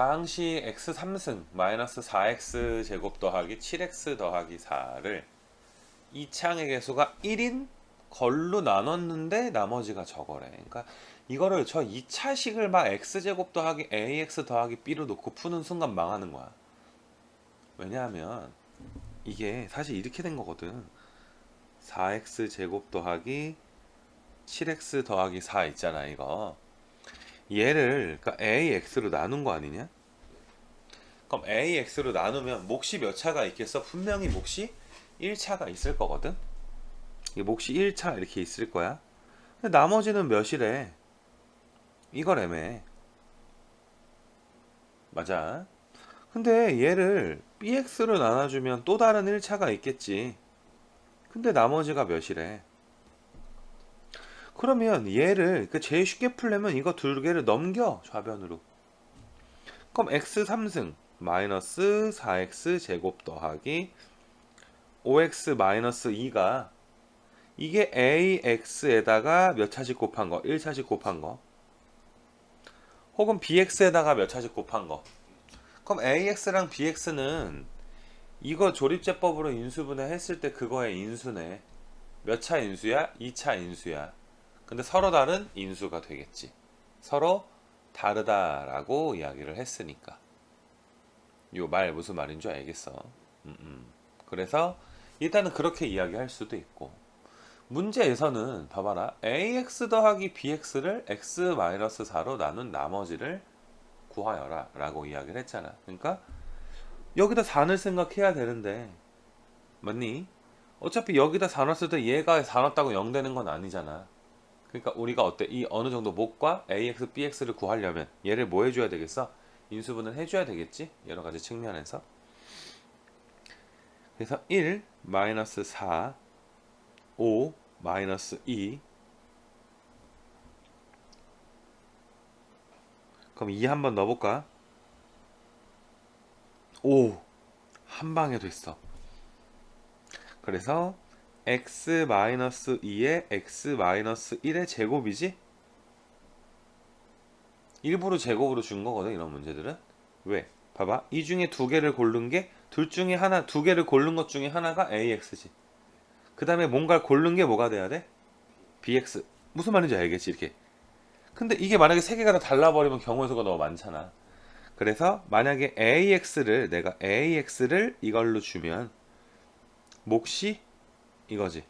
다항식 x 3승 마이너스 4x 제곱 더하기 7x 더하기 4를 이 창의 개수가 1인 걸로 나눴는데 나머지가 저거래. 그러니까 이거를 저 2차식을 막 x 제곱 더하기 ax 더하기 b로 놓고 푸는 순간 망하는 거야. 왜냐하면 이게 사실 이렇게 된 거거든. 4x 제곱 더하기 7x 더하기 4 있잖아 이거. 얘를 그러니까 ax로 나눈 거 아니냐? 그럼 ax로 나누면 몫이 몇 차가 있겠어? 분명히 몫이 1차가 있을 거거든. 이 몫이 1차 이렇게 있을 거야. 근데 나머지는 몇이래? 이거래매. 맞아. 근데 얘를 bx로 나눠주면 또 다른 1차가 있겠지. 근데 나머지가 몇이래? 그러면 얘를 그 제일 쉽게 풀려면 이거 두 개를 넘겨 좌변으로. 그럼 x 3승 마이너스 4x 제곱 더하기 5x 마이너스 2가 이게 ax에다가 몇 차씩 곱한 거? 1차씩 곱한 거. 혹은 bx에다가 몇 차씩 곱한 거. 그럼 ax랑 bx는 이거 조립제법으로 인수분해 했을 때 그거의 인수네. 몇 차 인수야? 2차 인수야. 근데 서로 다른 인수가 되겠지. 서로 다르다라고 이야기를 했으니까. 요 말 무슨 말인 줄 알겠어. 음, 음. 그래서 일단은 그렇게 이야기할 수도 있고. 문제에서는 봐봐라. ax 더하기 bx를 x-4로 나눈 나머지를 구하여라 라고 이야기를 했잖아. 그러니까 여기다 4를 생각해야 되는데 맞니? 어차피 여기다 4 넣었을 때 얘가 4 넣었다고 0 되는 건 아니잖아. 그러니까 우리가 어때? 이 어느 정도 목과 ax, bx를 구하려면 얘를 뭐 해줘야 되겠어? 인수분을 해줘야 되겠지? 여러 가지 측면에서. 그래서 1 마이너스 4 5 마이너스 2 그럼 2 한번 넣어볼까? 오! 한 방에 됐어. 그래서 x 마이너스 2에 x 마이너스 1의 제곱이지? 일부러 제곱으로 준 거거든 이런 문제들은 왜? 봐봐 이 중에 두 개를 고른 게 둘 중에 하나 두 개를 고른 것 중에 하나가 ax지 그 다음에 뭔가를 고른 게 뭐가 돼야 돼? bx 무슨 말인지 알겠지 이렇게 근데 이게 만약에 세 개가 다 달라버리면 경우의 수가 너무 많잖아 그래서 만약에 ax를 내가 ax를 이걸로 주면 몫이 이거지.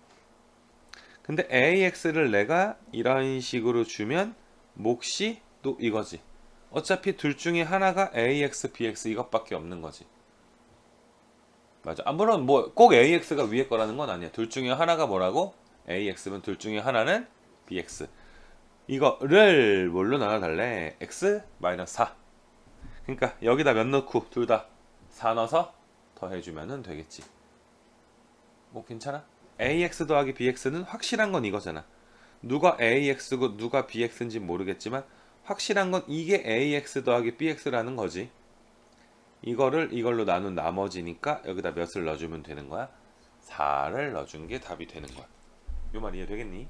근데 AX를 내가 이런 식으로 주면 몫이 또 이거지. 어차피 둘 중에 하나가 AX, BX 이것밖에 없는 거지. 맞아. 아, 물론 뭐 꼭 AX가 위에 거라는 건 아니야. 둘 중에 하나가 뭐라고? AX면 둘 중에 하나는 BX. 이거를 뭘로 나눠달래? X 마이너스 4. 그러니까 여기다 몇 넣고 둘 다 4 넣어서 더해주면 되겠지. 뭐 괜찮아? Ax 더하기 bx는 확실한 건 이거잖아. 누가 ax고 누가 bx인지 모르겠지만 확실한 건 이게 ax 더하기 bx라는 거지. 이거를 이걸로 나눈 나머지니까 여기다 몇을 넣어주면 되는 거야? 4를 넣어준 게 답이 되는 거야. 요 말 이해 되겠니?